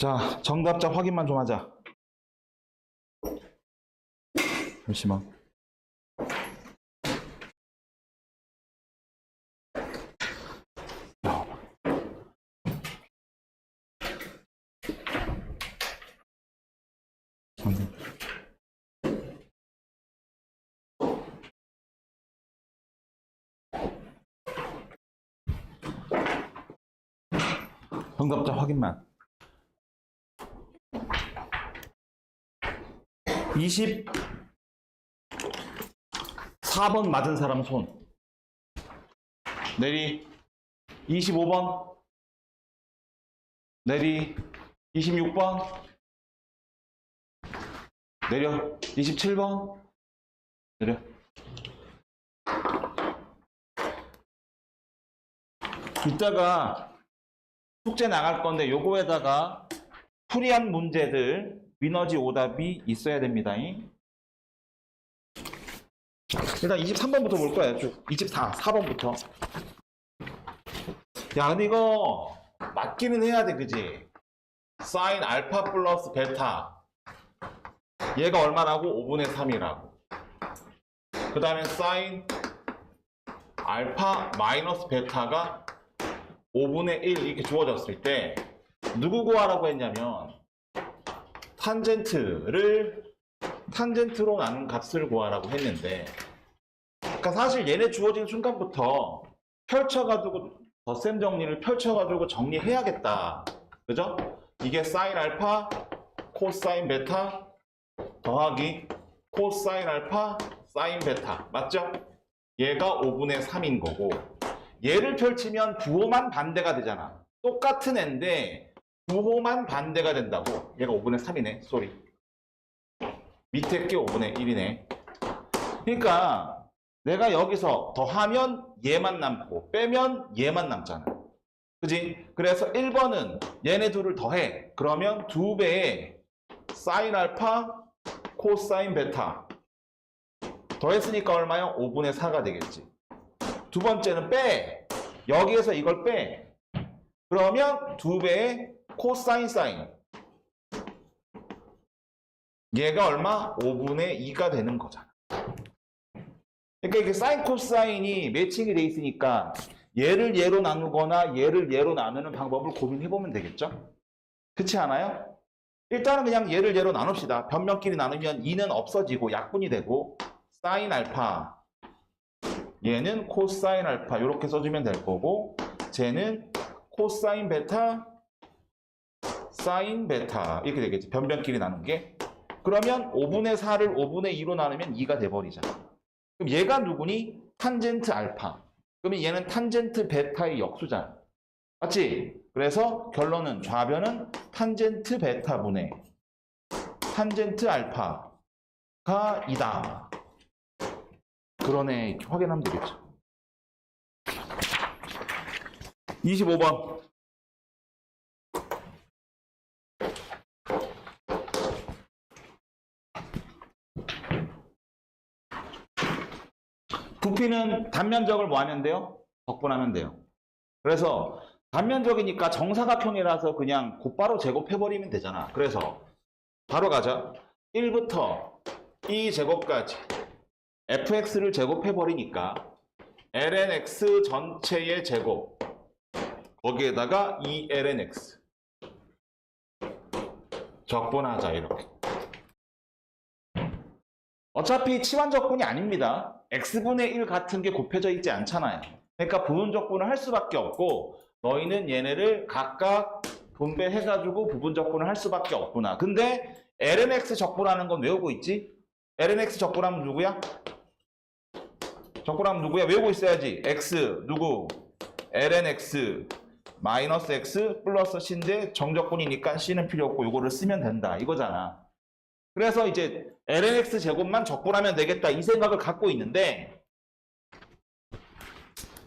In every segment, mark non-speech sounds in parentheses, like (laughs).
자, 정답자 확인만 좀 하자. 잠시만. 정답자 확인만. 24번 맞은 사람 손. 내리 25번. 내리 26번. 내려 27번. 내려. 이따가 숙제 나갈 건데 요거에다가 풀이한 문제들 위너지 오답이 있어야 됩니다. 일단 23번부터 볼 거예요. 쭉 24, 4번부터. 야, 근데 이거 맞기는 해야 돼, 그지? 사인 알파 플러스 베타. 얘가 얼마라고? 5분의 3이라고. 그 다음에 사인 알파 마이너스 베타가 5분의 1 이렇게 주어졌을 때 누구 구하라고 했냐면 탄젠트를 탄젠트로 나눈 값을 구하라고 했는데 그러니까 사실 얘네 주어진 순간부터 펼쳐가지고 덧셈 정리를 펼쳐가지고 정리해야겠다 그죠? 이게 사인 알파 코사인 베타 더하기 코사인 알파 사인 베타 맞죠? 얘가 5분의 3인 거고 얘를 펼치면 부호만 반대가 되잖아 똑같은 애인데 부호만 반대가 된다고. 얘가 5분의 3이네. 쏘리 밑에 게 5분의 1이네. 그러니까 내가 여기서 더하면 얘만 남고 빼면 얘만 남잖아. 그지? 그래서 1번은 얘네 둘을 더해. 그러면 두 배의 사인 알파 코사인 베타. 더했으니까 얼마요? 5분의 4가 되겠지. 두 번째는 빼. 여기에서 이걸 빼. 그러면 두 배의 코사인 사인. 얘가 얼마? 5분의 2가 되는 거잖아. 그러니까 이게 사인 코사인이 매칭이 돼 있으니까 얘를 얘로 나누거나 얘를 얘로 나누는 방법을 고민해 보면 되겠죠? 그렇지 않아요? 일단은 그냥 얘를 얘로 나눕시다. 변명끼리 나누면 2는 없어지고 약분이 되고 사인 알파. 얘는 코사인 알파. 이렇게 써주면 될 거고 쟤는 코사인 베타 사인 베타 이렇게 되겠지. 변변끼리 나눈 게. 그러면 5분의 4를 5분의 2로 나누면 2가 돼버리잖아. 그럼 얘가 누구니? 탄젠트 알파. 그러면 얘는 탄젠트 베타의 역수잖아. 맞지? 그래서 결론은 좌변은 탄젠트 베타분의 탄젠트 알파가 이다. 그러네. 확인하면 되겠죠. 25번 부피는 단면적을 뭐 하면 돼요? 적분하면 돼요. 그래서 단면적이니까 정사각형이라서 그냥 곧바로 제곱해버리면 되잖아. 그래서 바로 가자. 1부터 2 제곱까지 fx를 제곱해버리니까 lnx 전체의 제곱 거기에다가 2lnx 적분하자 이렇게 어차피 치환적분이 아닙니다 x분의 1 같은 게 곱해져 있지 않잖아요 그러니까 부분적분을 할 수밖에 없고 너희는 얘네를 각각 분배해가지고 부분적분을 할 수밖에 없구나 근데 lnx 적분하는 건 외우고 있지? lnx 적분하면 누구야? 적분하면 누구야? 외우고 있어야지. x 누구? lnx 마이너스 x 플러스 c인데 정적분이니까 c는 필요 없고 이거를 쓰면 된다. 이거잖아. 그래서 이제 lnx 제곱만 적분하면 되겠다. 이 생각을 갖고 있는데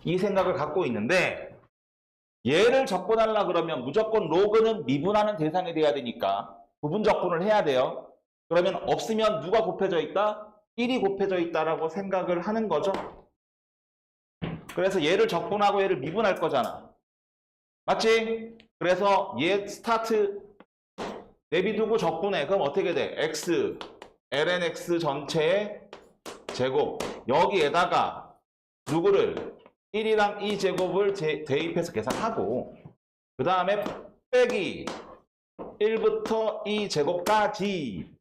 이 생각을 갖고 있는데 얘를 적분하려 그러면 무조건 로그는 미분하는 대상이 돼야 되니까 부분 적분을 해야 돼요. 그러면 없으면 누가 곱해져 있다? 1이 곱해져 있다라고 생각을 하는 거죠. 그래서 얘를 적분하고 얘를 미분할 거잖아. 맞지? 그래서 얘 스타트 내비두고 적분해. 그럼 어떻게 돼? x, lnx 전체의 제곱. 여기에다가 누구를 1이랑 2 제곱을 대입해서 계산하고 그 다음에 빼기 1부터 2 제곱까지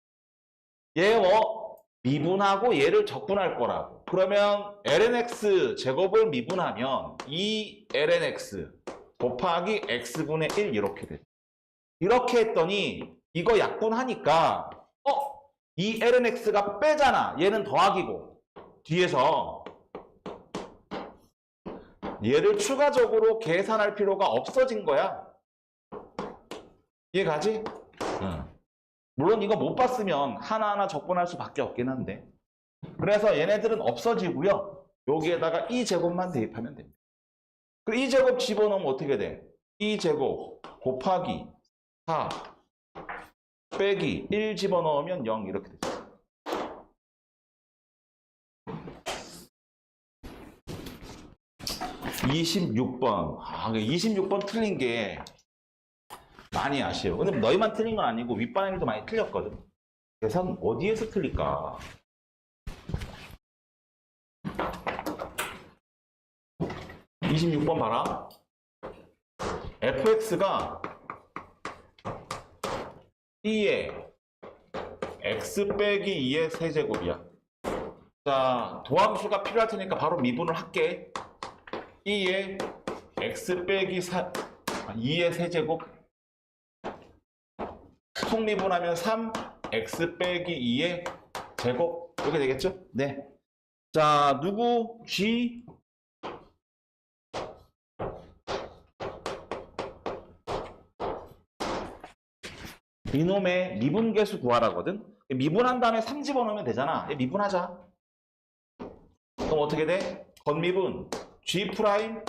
얘어 미분하고 얘를 적분할 거라고. 그러면 lnx 제곱을 미분하면 2lnx 곱하기 x분의 1 이렇게 돼. 이렇게 했더니 이거 약분하니까 어? 이 lnx가 빼잖아. 얘는 더하기고 뒤에서 얘를 추가적으로 계산할 필요가 없어진 거야. 이해가지? 응. 물론 이거 못 봤으면 하나하나 적분할 수밖에 없긴 한데 그래서 얘네들은 없어지고요. 여기에다가 2제곱만 대입하면 됩니다. 그 2제곱 집어넣으면 어떻게 돼? 2제곱 곱하기 4 빼기 1 집어넣으면 0 이렇게 되죠. (26번) 아, 26번 틀린 게 많이 아쉬워. 근데 너희만 틀린 건 아니고 윗반 애들도 많이 틀렸거든. 계산 어디에서 틀릴까? (26번) 봐라 fx가 2의 x 빼기 2의 세제곱이야. 자, 도함수가 필요할 테니까 바로 미분을 할게. 2의 x 빼기 4, 2의 세제곱. 속미분하면 3, x 빼기 2의 제곱. 이렇게 되겠죠? 네. 자, 누구? G. 이놈의 미분 계수 구하라거든? 미분한 다음에 3 집어넣으면 되잖아. 얘 미분하자. 그럼 어떻게 돼? 건미분 G 프라임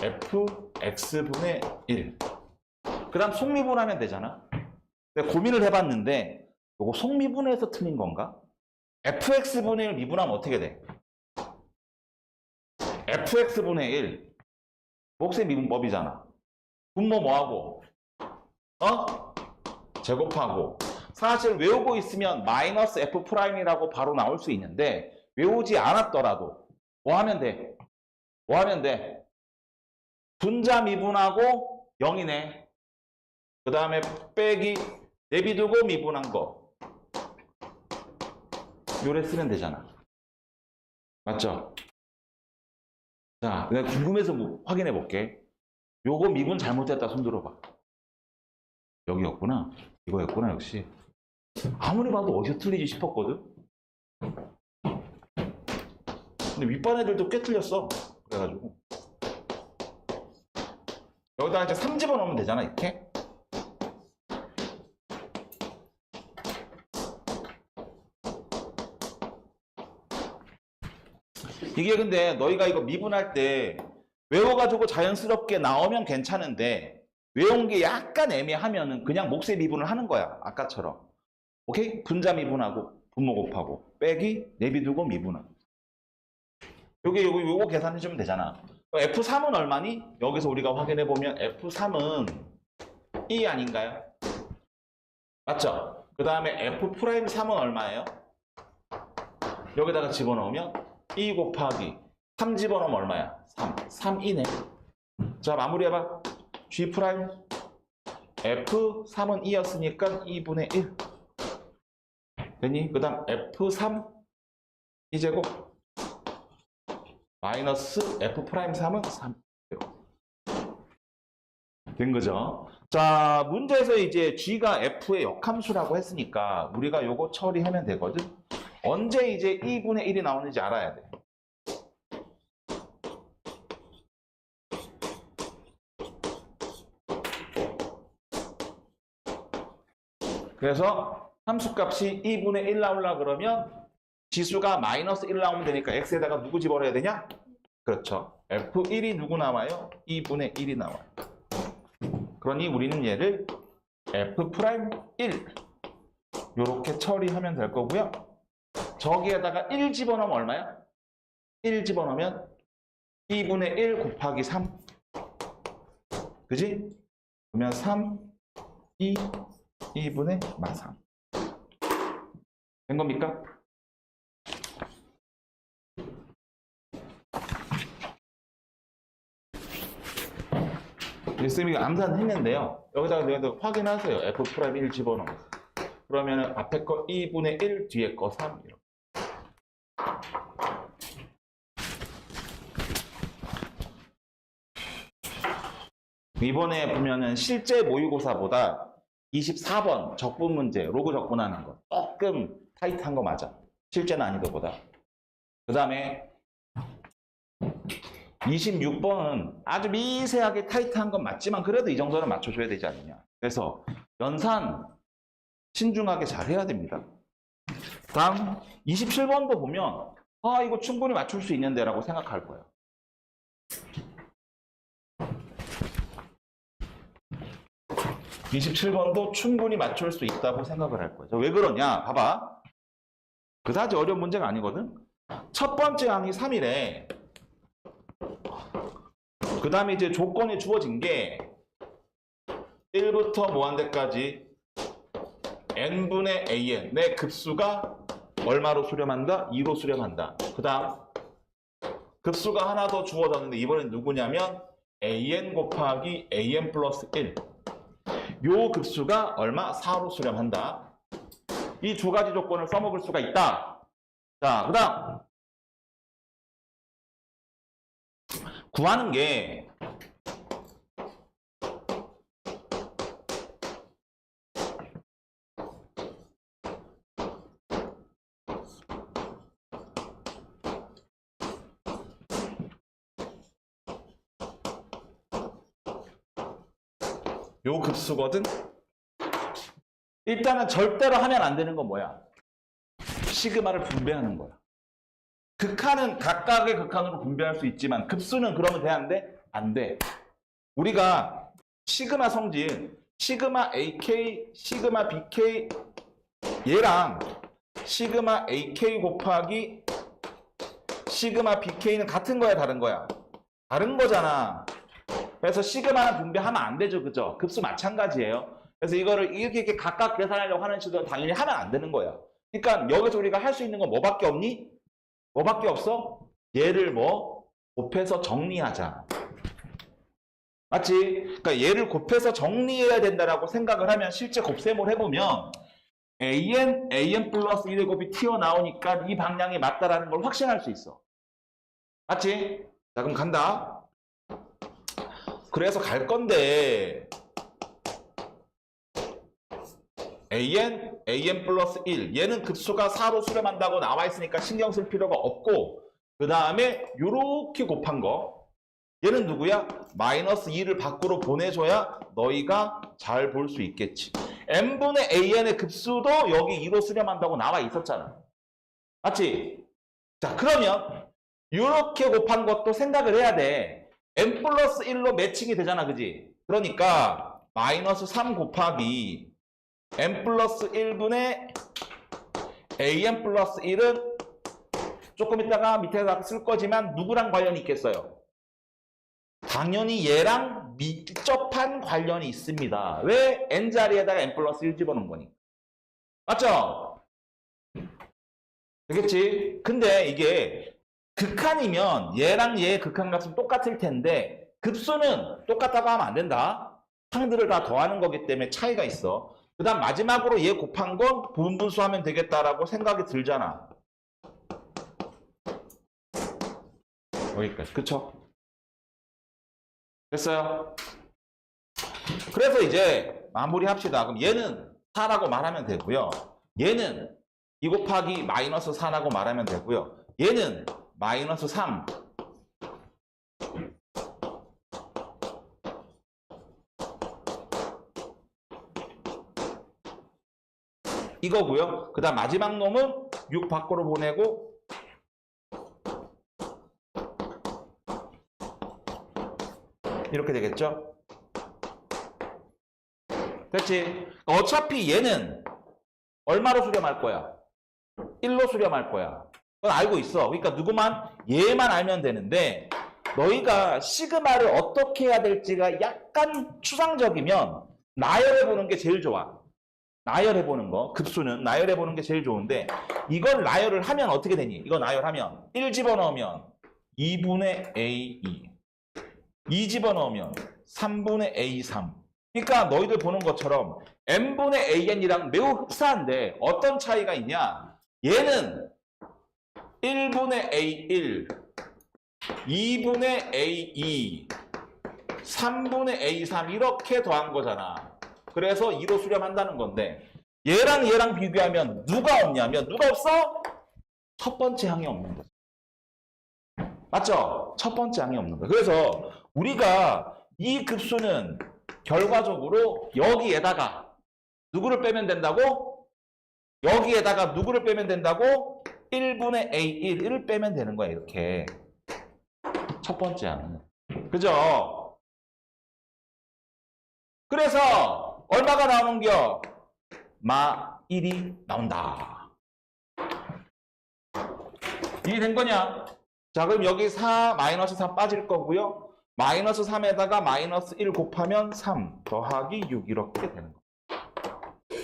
F X분의 1. 그 다음 속미분하면 되잖아. 내가 고민을 해봤는데 이거 속미분해서 틀린 건가? fx분의 1 미분하면 어떻게 돼? fx분의 1 목세 미분법이잖아. 분모 뭐하고? 어? 제곱하고 사실 외우고 있으면 마이너스 f 프라임이라고 바로 나올 수 있는데 외우지 않았더라도 뭐 하면 돼? 뭐 하면 돼? 분자 미분하고 0이네. 그 다음에 빼기 내비두고 미분한 거 요래 쓰면 되잖아. 맞죠? 자, 내가 궁금해서 뭐 확인해 볼게. 요거 미분 잘못됐다 손 들어봐. 여기였구나. 이거였구나 역시. 아무리 봐도 어디서 틀리지 싶었거든. 근데 윗반 애들도 꽤 틀렸어. 그래가지고 여기다 이제 3 집어 넣으면 되잖아 이렇게. 이게 근데 너희가 이거 미분할 때 외워가지고 자연스럽게 나오면 괜찮은데 외운 게 약간 애매하면은 그냥 몫의 미분을 하는 거야. 아까처럼. 오케이? 분자 미분하고 분모 곱하고 빼기 내비두고 미분하고. 요게 요거 요거 계산해 주면 되잖아. F3은 얼마니? 여기서 우리가 확인해 보면 F3은 2 아닌가요? 맞죠? 그 다음에 F'3은 얼마예요? 여기다가 집어넣으면 2 곱하기 3 집어넣으면 얼마야? 3. 3이네. 자, 마무리해봐. G 프라임 F3은 2였으니까 2분의 1. 됐니? 그 다음 F3 2제곱 마이너스 F 프라임 3은 3. 된 거죠. 자, 문제에서 이제 G가 F의 역함수라고 했으니까 우리가 요거 처리하면 되거든. 언제 이제 2분의 1이 나오는지 알아야 돼. 그래서 함수값이 2분의 1 나오려 그러면 지수가 마이너스 1 나오면 되니까 x에다가 누구 집어넣어야 되냐? 그렇죠. f1이 누구 나와요? 2분의 1이 나와요. 그러니 우리는 얘를 f'1 이렇게 처리하면 될 거고요. 저기에다가 1 집어넣으면 얼마야? 1 집어넣으면 2분의 1 곱하기 3. 그지? 그러면 3, 2, 2분의 마3. 된 겁니까? 쌤이 암산 했는데요. 여기다가 내가 확인하세요. F 프라임 1 집어넣어. 그러면 앞에 거 2분의 1, 뒤에 거 3. 이렇게. 이번에 보면은 실제 모의고사보다 24번 적분 문제, 로그 적분하는 거 조금 타이트한 거 맞아. 실제 난이도보다. 그 다음에 26번은 아주 미세하게 타이트한 건 맞지만 그래도 이 정도는 맞춰줘야 되지 않느냐. 그래서 연산 신중하게 잘 해야 됩니다. 다음 27번도 보면 아 이거 충분히 맞출 수 있는데 라고 생각할 거예요. 이십칠 번도 충분히 맞출 수 있다고 생각을 할 거예요. 왜 그러냐? 봐봐. 그다지 어려운 문제가 아니거든. 첫 번째 항이 3이래. 그 다음에 이제 조건이 주어진 게 1부터 무한대까지 n분의 an 내 급수가 얼마로 수렴한다? 2로 수렴한다. 그 다음 급수가 하나 더 주어졌는데 이번엔 누구냐면 an 곱하기 an 플러스 1. 요 급수가 얼마? 4로 수렴한다. 이 두 가지 조건을 써먹을 수가 있다. 자, 그 다음 구하는 게 요 급수거든. 일단은 절대로 하면 안 되는 건 뭐야? 시그마를 분배하는 거야. 극한은 각각의 극한으로 분배할 수 있지만 급수는 그러면 되는데 안 돼. 우리가 시그마 성질 시그마 AK, 시그마 BK 얘랑 시그마 AK 곱하기 시그마 BK는 같은 거야 다른 거야? 다른 거잖아. 그래서 시그마는 분배하면 안 되죠. 그죠? 급수 마찬가지예요. 그래서 이거를 이렇게, 이렇게 각각 계산하려고 하는 시도는 당연히 하면 안 되는 거야. 그러니까 여기서 우리가 할 수 있는 건 뭐밖에 없니? 뭐밖에 없어? 얘를 뭐 곱해서 정리하자. 맞지? 그러니까 얘를 곱해서 정리해야 된다라고 생각을 하면 실제 곱셈을 해보면 an, an 플러스 1의 곱이 튀어나오니까 이 방향이 맞다라는 걸 확신할 수 있어. 맞지? 자 그럼 간다. 그래서 갈 건데. An, an 플러스 1 얘는 급수가 4로 수렴한다고 나와 있으니까 신경 쓸 필요가 없고 그 다음에 요렇게 곱한 거. 얘는 누구야? 마이너스 2를 밖으로 보내줘야 너희가 잘 볼 수 있겠지. N분의 an의 급수도 여기 2로 수렴한다고 나와 있었잖아. 맞지? 자 그러면 요렇게 곱한 것도 생각을 해야 돼 n 플러스 1로 매칭이 되잖아 그지? 그러니까 마이너스 3 곱하기 n 플러스 1분의 an 플러스 1은 조금 있다가 밑에다 쓸 거지만 누구랑 관련이 있겠어요? 당연히 얘랑 밀접한 관련이 있습니다. 왜? n자리에다가 n 플러스 1 집어넣은 거니까. 맞죠? 되겠지? 근데 이게 극한이면 얘랑 얘의 극한 값은 똑같을 텐데 급수는 똑같다고 하면 안 된다. 항들을 다 더하는 거기 때문에 차이가 있어. 그 다음 마지막으로 얘 곱한 거 부분분수 하면 되겠다라고 생각이 들잖아. 여기까지. 그쵸? 됐어요? 그래서 이제 마무리 합시다. 그럼 얘는 4라고 말하면 되고요. 얘는 2 곱하기 마이너스 4라고 말하면 되고요. 얘는 마이너스 3. 이거고요. 그 다음 마지막 놈은 6 밖으로 보내고 이렇게 되겠죠? 됐지? 어차피 얘는 얼마로 수렴할 거야? 1로 수렴할 거야. 그건 알고 있어. 그러니까 누구만? 얘만 알면 되는데 너희가 시그마를 어떻게 해야 될지가 약간 추상적이면 나열해 보는 게 제일 좋아. 나열해 보는 거, 급수는 나열해 보는 게 제일 좋은데, 이걸 나열을 하면 어떻게 되니? 이거 나열하면, 1 집어넣으면 2분의 A2. 2 집어넣으면 3분의 A3. 그러니까 너희들 보는 것처럼 n분의 an이랑 매우 흡사한데 어떤 차이가 있냐? 얘는 1분의 a1, 2분의 a2, 3분의 a3 이렇게 더한 거잖아. 그래서 2로 수렴한다는 건데 얘랑 얘랑 비교하면 누가 없냐면 누가 없어? 첫 번째 항이 없는 거죠. 맞죠? 첫 번째 항이 없는 거예요. 그래서 우리가 이 급수는 결과적으로 여기에다가 누구를 빼면 된다고? 여기에다가 누구를 빼면 된다고? 1분의 A1을 빼면 되는 거야, 이렇게. 첫 번째 항은. 그죠? 그래서 얼마가 나오는겨? 마 1이 나온다. 이해된 거냐? 자, 그럼 여기 4, 마이너스 4 빠질 거고요. 마이너스 3에다가 마이너스 1 곱하면 3 더하기 6 이렇게 되는 거.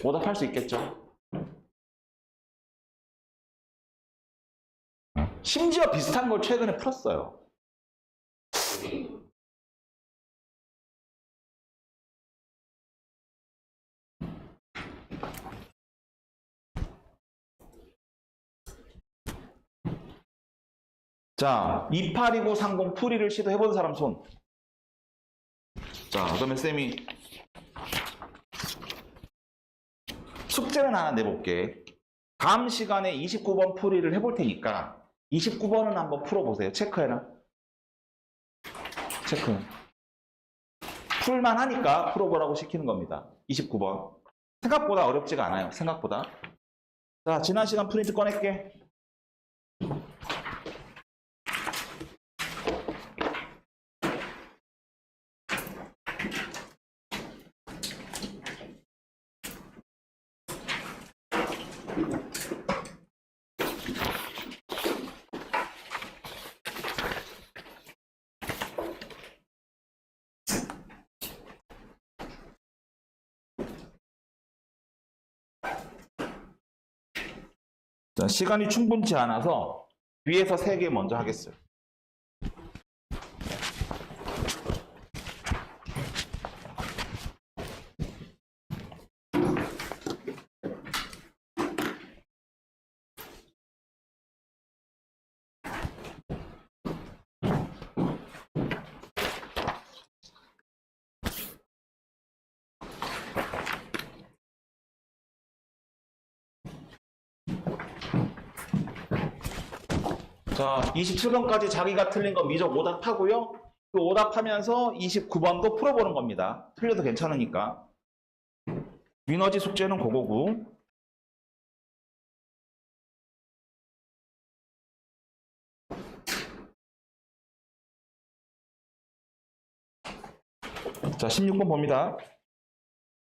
오답할 수 있겠죠? 심지어 비슷한 걸 최근에 풀었어요. 자, 28290 풀이를 시도해본 사람 손. 자, 그러면 쌤이 숙제는 하나 내볼게. 다음 시간에 29번 풀이를 해볼 테니까 29번은 한번 풀어보세요. 체크해라. 체크. 풀만 하니까 풀어보라고 시키는 겁니다. 29번. 생각보다 어렵지가 않아요. 생각보다. 자, 지난 시간 프린트 꺼낼게. 자, 시간이 충분치 않아서 위에서 세 개 먼저 하겠어요. 자, 27번까지 자기가 틀린 거 미적 오답하고요. 그 오답하면서 29번도 풀어보는 겁니다. 틀려도 괜찮으니까. 위너지 숙제는 그거고. 자, 16번 봅니다.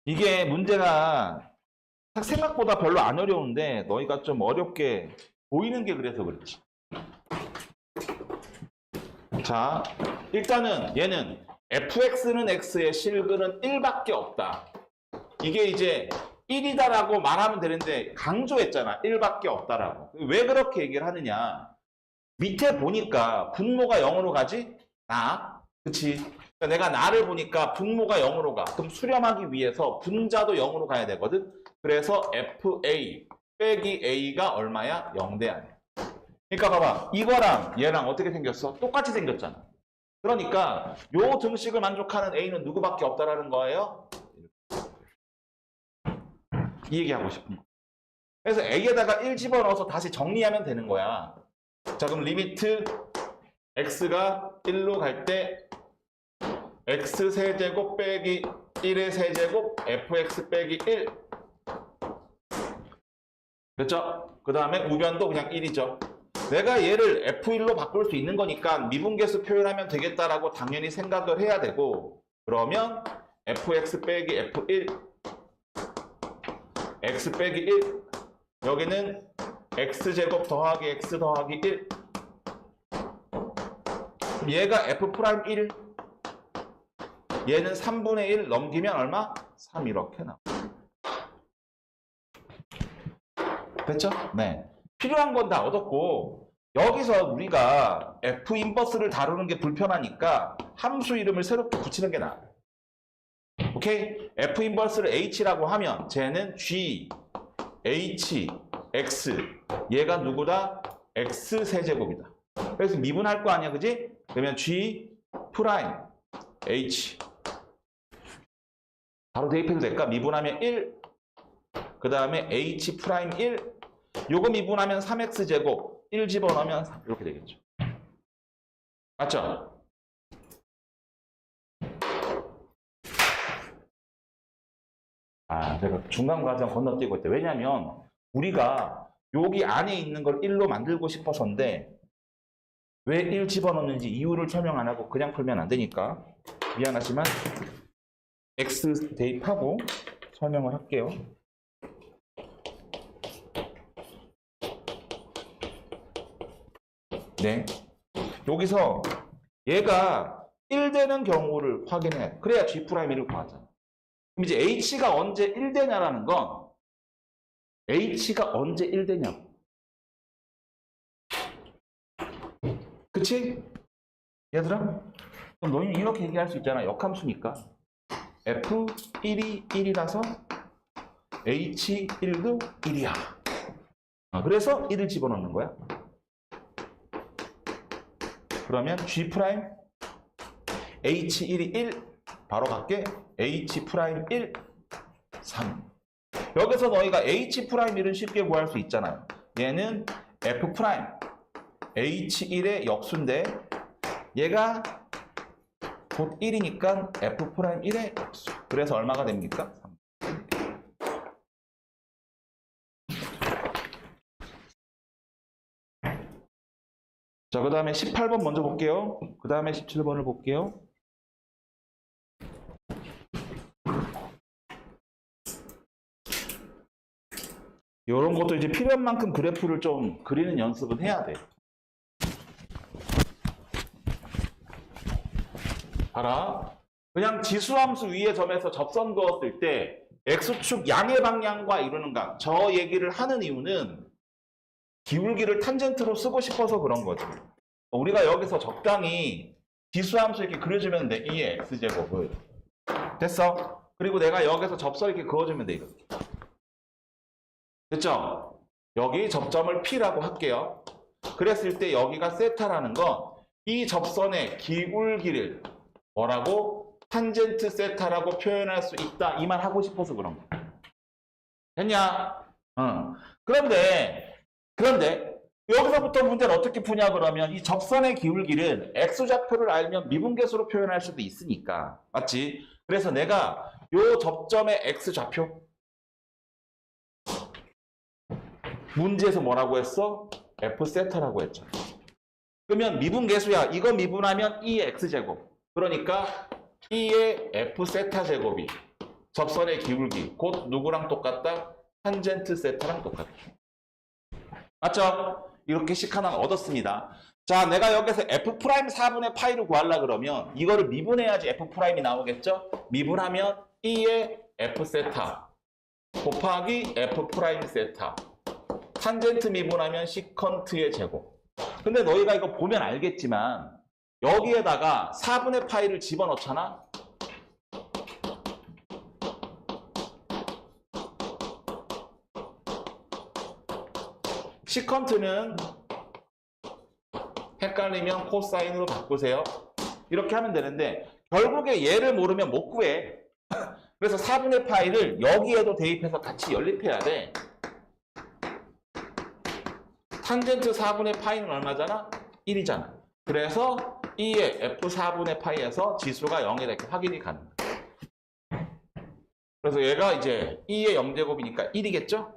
이게 문제가 생각보다 별로 안 어려운데 너희가 좀 어렵게 보이는 게 그래서 그렇지. 자, 일단은 얘는 fx는 x의 실근은 1밖에 없다. 이게 이제 1이다라고 말하면 되는데 강조했잖아. 1밖에 없다라고. 왜 그렇게 얘기를 하느냐? 밑에 보니까 분모가 0으로 가지? 나. 그치? 그러니까 내가 나를 보니까 분모가 0으로 가. 그럼 수렴하기 위해서 분자도 0으로 가야 되거든? 그래서 fa 빼기 a가 얼마야? 0대 아니야. 그러니까 봐봐. 이거랑 얘랑 어떻게 생겼어? 똑같이 생겼잖아. 그러니까 요 등식을 만족하는 A는 누구밖에 없다라는 거예요? 이 얘기하고 싶은 거. 그래서 A에다가 1 집어넣어서 다시 정리하면 되는 거야. 자, 그럼 리미트 X가 1로 갈 때 X 세제곱 빼기 1의 세제곱 fx 빼기 1 됐죠? 그 다음에 우변도 그냥 1이죠. 내가 얘를 F1로 바꿀 수 있는 거니까 미분계수 표현하면 되겠다라고 당연히 생각을 해야 되고 그러면 fx 빼기 f1 x 빼기 1 여기는 x제곱 더하기 x 더하기 1 그럼 얘가 f'1 얘는 3분의 1 넘기면 얼마? 3 이렇게 나와 됐죠? 네. 필요한 건 다 얻었고 여기서 우리가 F 인버스를 다루는 게 불편하니까 함수 이름을 새롭게 붙이는 게 나아요. 오케이? F 인버스를 H라고 하면 쟤는 G, H, X 얘가 누구다? X 세제곱이다. 그래서 미분할 거 아니야, 그지? 그러면 G 프라임 H 바로 대입해도 될까? 미분하면 1, 그 다음에 H 프라임 1, 요거 미분하면 3X 제곱, 1 집어넣으면 3, 이렇게 되겠죠. 맞죠? 아, 제가 중간 과정 건너뛰고 있대. 왜냐면 우리가 여기 안에 있는 걸 1로 만들고 싶어서인데 왜 1 집어넣는지 이유를 설명 안 하고 그냥 풀면 안 되니까 미안하지만 X 대입하고 설명을 할게요. 네. 여기서 얘가 1 되는 경우를 확인해야 돼. 그래야 G'1을 구하잖아. 그럼 이제 H가 언제 1 되냐라는 건 H가 언제 1 되냐고. 그치? 얘들아? 그럼 너희는 이렇게 얘기할 수 있잖아. 역함수니까. F1이 1이라서 H1도 1이야. 그래서 1을 집어넣는 거야. 그러면 G 프라임 H1이 1 바로 갈게 H 프라임 1 3 여기서 너희가 H 프라임 1은 쉽게 구할 수 있잖아요. 얘는 F 프라임 H1의 역수인데 얘가 곧 1이니까 F 프라임 1의 역수. 그래서 얼마가 됩니까? 3. 자, 그 다음에 18번 먼저 볼게요. 그 다음에 17번을 볼게요. 이런 것도 이제 필요한 만큼 그래프를 좀 그리는 연습은 해야 돼. 봐라. 그냥 지수함수 위에 점에서 접선 그었을 때 X축 양의 방향과 이루는 각. 저 얘기를 하는 이유는 기울기를 탄젠트로 쓰고 싶어서 그런 거지. 우리가 여기서 적당히 지수함수 이렇게 그려주면 돼. 2의 x제곱을. 됐어? 그리고 내가 여기서 접선 이렇게 그어주면 돼. 이렇게. 됐죠? 여기 접점을 P라고 할게요. 그랬을 때 여기가 세타라는 건 이 접선의 기울기를 뭐라고? 탄젠트 세타라고 표현할 수 있다. 이 말 하고 싶어서 그런 거야. 됐냐? 응. 그런데 그런데 여기서부터 문제를 어떻게 푸냐 그러면 이 접선의 기울기를 x좌표를 알면 미분계수로 표현할 수도 있으니까 맞지? 그래서 내가 요 접점의 x좌표 문제에서 뭐라고 했어? f 세타라고 했잖아 그러면 미분계수야 이거 미분하면 2의 x제곱 그러니까 2의 f 세타 제곱이 접선의 기울기 곧 누구랑 똑같다? 탄젠트 세타랑 똑같다 맞죠? 이렇게 식 하나 얻었습니다. 자, 내가 여기서 f 프라임 4분의 파이를 구하려 그러면 이거를 미분해야지 f 프라임이 나오겠죠? 미분하면 2의 f 세타 곱하기 f 프라임 세타 탄젠트 미분하면 시컨트의 제곱. 근데 너희가 이거 보면 알겠지만 여기에다가 4분의 파이를 집어넣잖아? 시컨트는 헷갈리면 코사인으로 바꾸세요. 이렇게 하면 되는데 결국에 얘를 모르면 못 구해. (laughs) 그래서 4분의 파이를 여기에도 대입해서 같이 연립해야 돼. 탄젠트 4분의 파이는 얼마잖아? 1이잖아. 그래서 2의 F4분의 파이에서 지수가 0이다 이렇게 확인이 가능해. 그래서 얘가 이제 2의 0제곱이니까 1이겠죠?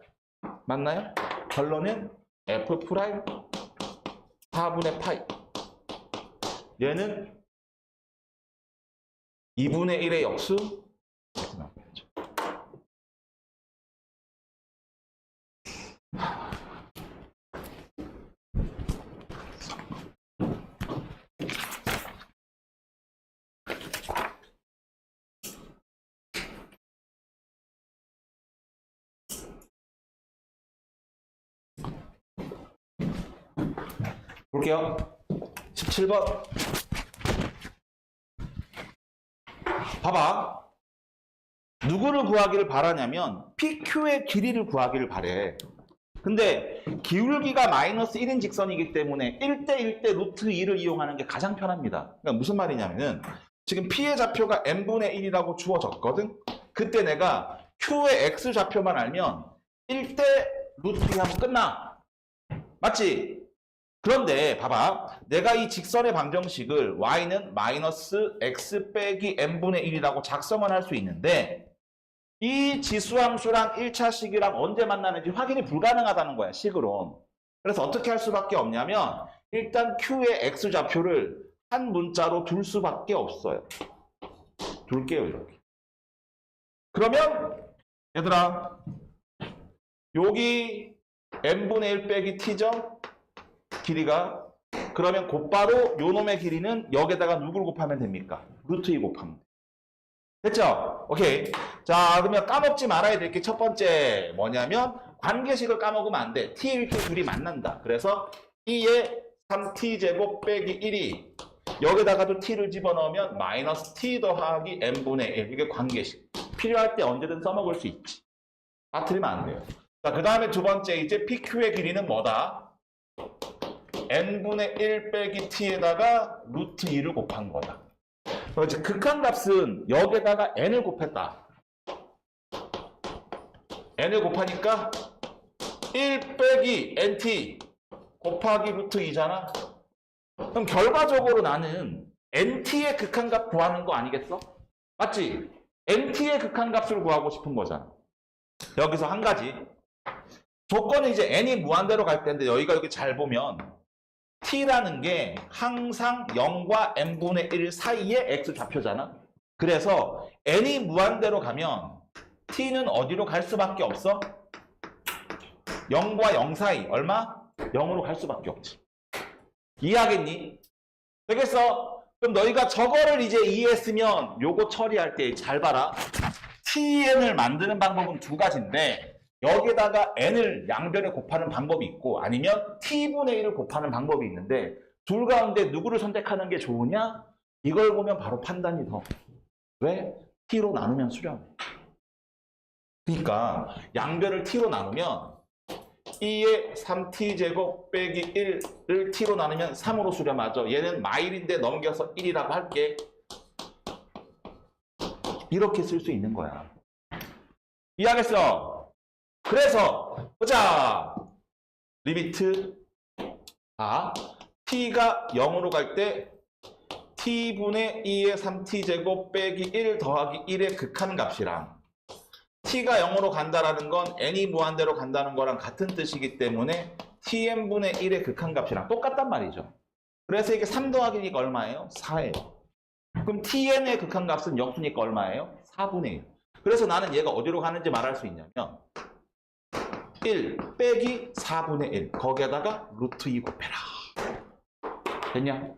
맞나요? 결론은 F 프라임 4분의 파이. 얘는 2분의 1의 역수 볼게요. 17번. 봐봐. 누구를 구하기를 바라냐면 PQ의 길이를 구하기를 바래. 근데 기울기가 마이너스 1인 직선이기 때문에 1대 1 대 루트 2를 이용하는 게 가장 편합니다. 그러니까 무슨 말이냐면은 지금 P의 좌표가 n분의 1이라고 주어졌거든? 그때 내가 Q의 X 좌표만 알면 1대 루트 2 하면 끝나. 맞지? 그런데 봐봐. 내가 이 직선의 방정식을 y는 마이너스 x 빼기 n분의 1이라고 작성을 할 수 있는데 이 지수함수랑 1차식이랑 언제 만나는지 확인이 불가능하다는 거야, 식으로. 그래서 어떻게 할 수밖에 없냐면 일단 q의 x 좌표를 한 문자로 둘 수밖에 없어요. 둘게요, 이렇게. 그러면 얘들아 여기 n분의 1 빼기 t죠? 길이가 그러면 곧바로 요 놈의 길이는 여기에다가 누구를 곱하면 됩니까? 루트 2 곱하면 돼. 됐죠? 오케이. 자, 그러면 까먹지 말아야 될 게 첫 번째 뭐냐면 관계식을 까먹으면 안 돼. t 이렇게 둘이 만난다. 그래서 2에 3t 제곱 빼기 1이 여기다가도 t를 집어넣으면 마이너스 t 더하기 n분의 1 이게 관계식. 필요할 때 언제든 써먹을 수 있지. 빠뜨리면 안 돼요. 자, 그 다음에 두 번째 이제 pq의 길이는 뭐다? N분의 1 빼기 t에다가 루트 2를 곱한 거다. 이제 극한값은 여기에다가 n을 곱했다. n을 곱하니까 1 빼기 nt 곱하기 루트 2잖아. 그럼 결과적으로 나는 nt의 극한값 구하는 거 아니겠어? 맞지? nt의 극한값을 구하고 싶은 거잖아. 여기서 한 가지. 조건은 이제 n이 무한대로 갈 텐데 여기가 여기 잘 보면 t라는 게 항상 0과 n분의 1 사이의 x 좌표잖아. 그래서 n이 무한대로 가면 t는 어디로 갈 수밖에 없어? 0과 0 사이 얼마? 0으로 갈 수밖에 없지. 이해하겠니? 되겠어? 그럼 너희가 저거를 이제 이해했으면 요거 처리할 때 잘 봐라. tn을 만드는 방법은 두 가지인데 여기에다가 n을 양변에 곱하는 방법이 있고 아니면 t분의 1을 곱하는 방법이 있는데 둘 가운데 누구를 선택하는 게 좋으냐? 이걸 보면 바로 판단이 더. 왜? t로 나누면 수렴해. 그러니까 양변을 t로 나누면 2의 3t 제곱 빼기 1을 t로 나누면 3으로 수렴하죠. 얘는 마일인데 넘겨서 1이라고 할게. 이렇게 쓸 수 있는 거야. 이해하겠어? 그래서 보자. 리미트 아 t가 0으로 갈 때 t분의 2의 3t 제곱 빼기 1 더하기 1의 극한값이랑 t가 0으로 간다라는 건 n이 무한대로 간다는 거랑 같은 뜻이기 때문에 tn분의 1의 극한값이랑 똑같단 말이죠. 그래서 이게 3 더하기니까 얼마예요? 4예요. 그럼 tn의 극한값은 역수니까 얼마예요? 4분의 1. 그래서 나는 얘가 어디로 가는지 말할 수 있냐면 1 빼기 4분의 1 거기에다가 루트 2 곱해라. 됐냐?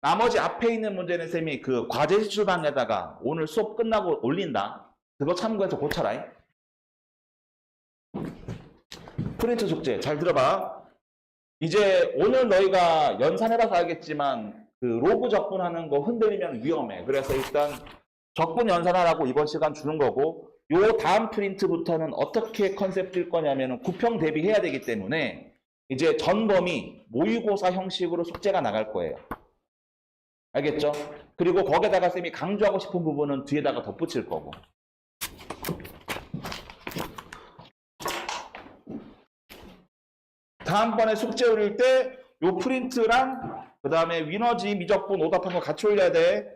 나머지 앞에 있는 문제는 쌤이 그 과제 제출방에다가 오늘 수업 끝나고 올린다. 그거 참고해서 고쳐라. 프린트 숙제 잘 들어봐. 이제 오늘 너희가 연산해봐서 알겠지만 그 로그 적분하는 거 흔들리면 위험해. 그래서 일단 적분 연산하라고 이번 시간 주는 거고 요 다음 프린트부터는 어떻게 컨셉 뜰 거냐면 구평 대비해야 되기 때문에 이제 전범위 모의고사 형식으로 숙제가 나갈 거예요. 알겠죠? 그리고 거기에다가 쌤이 강조하고 싶은 부분은 뒤에다가 덧붙일 거고. 다음번에 숙제 올릴 때 요 프린트랑 그 다음에 위너지 미적분 오답한 거 같이 올려야 돼.